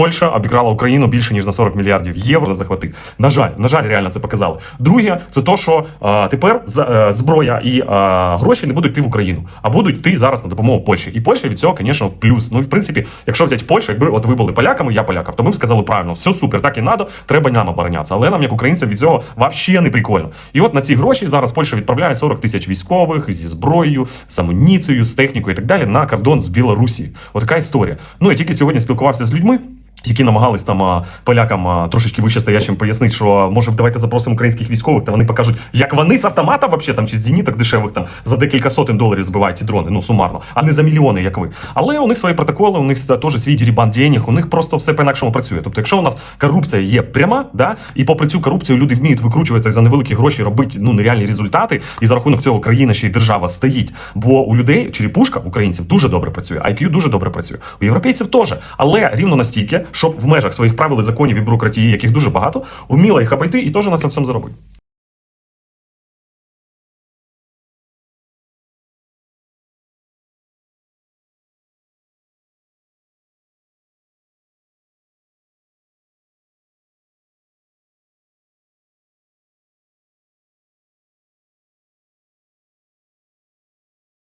Польща обікрала Україну більше ніж на 40 мільярдів євро захватити. На жаль, на жаль, реально це показали. Друге, це то, що е, тепер за- е, зброя і е, гроші не будуть йти в Україну, а будуть йти зараз на допомогу Польщі. І Польща від цього, звісно, в плюс. Ну і в принципі, якщо взяти Польщу, якби от ви були поляками, я полякав, то ми б сказали правильно, все супер, так і надо, треба нам оборонятися. Але нам, як українцям, від цього взагалі не прикольно. І от на ці гроші зараз Польща відправляє 40 тисяч військових зі зброєю, з амуніцією, з технікою і так далі на кордон з Білорусі. Отака історія. Ну я тільки сьогодні спілкувався з людьми. Які намагались там полякам трошечки вище стоячим пояснити, що може давайте запросимо українських військових, та вони покажуть, як вони з автомата вообще там чи з зеніток дешевих там за декілька сотень доларів збивають ті дрони, ну сумарно, а не за мільйони, як ви. Але у них свої протоколи, у них теж свій дірібан денег, у них просто все по-інакшому працює. Тобто, якщо у нас корупція є пряма, да, і попри цю корупцію люди вміють викручуватися за невеликі гроші, робити ну нереальні результати, і за рахунок цього країна ще й держава стоїть. Бо у людей черепушка українців дуже добре працює, IQ дуже добре працює. У європейців теж, але рівно настільки, щоб в межах своїх правил законів і бюрократії, яких дуже багато, вміла їх обійти і теж на цьому заробити.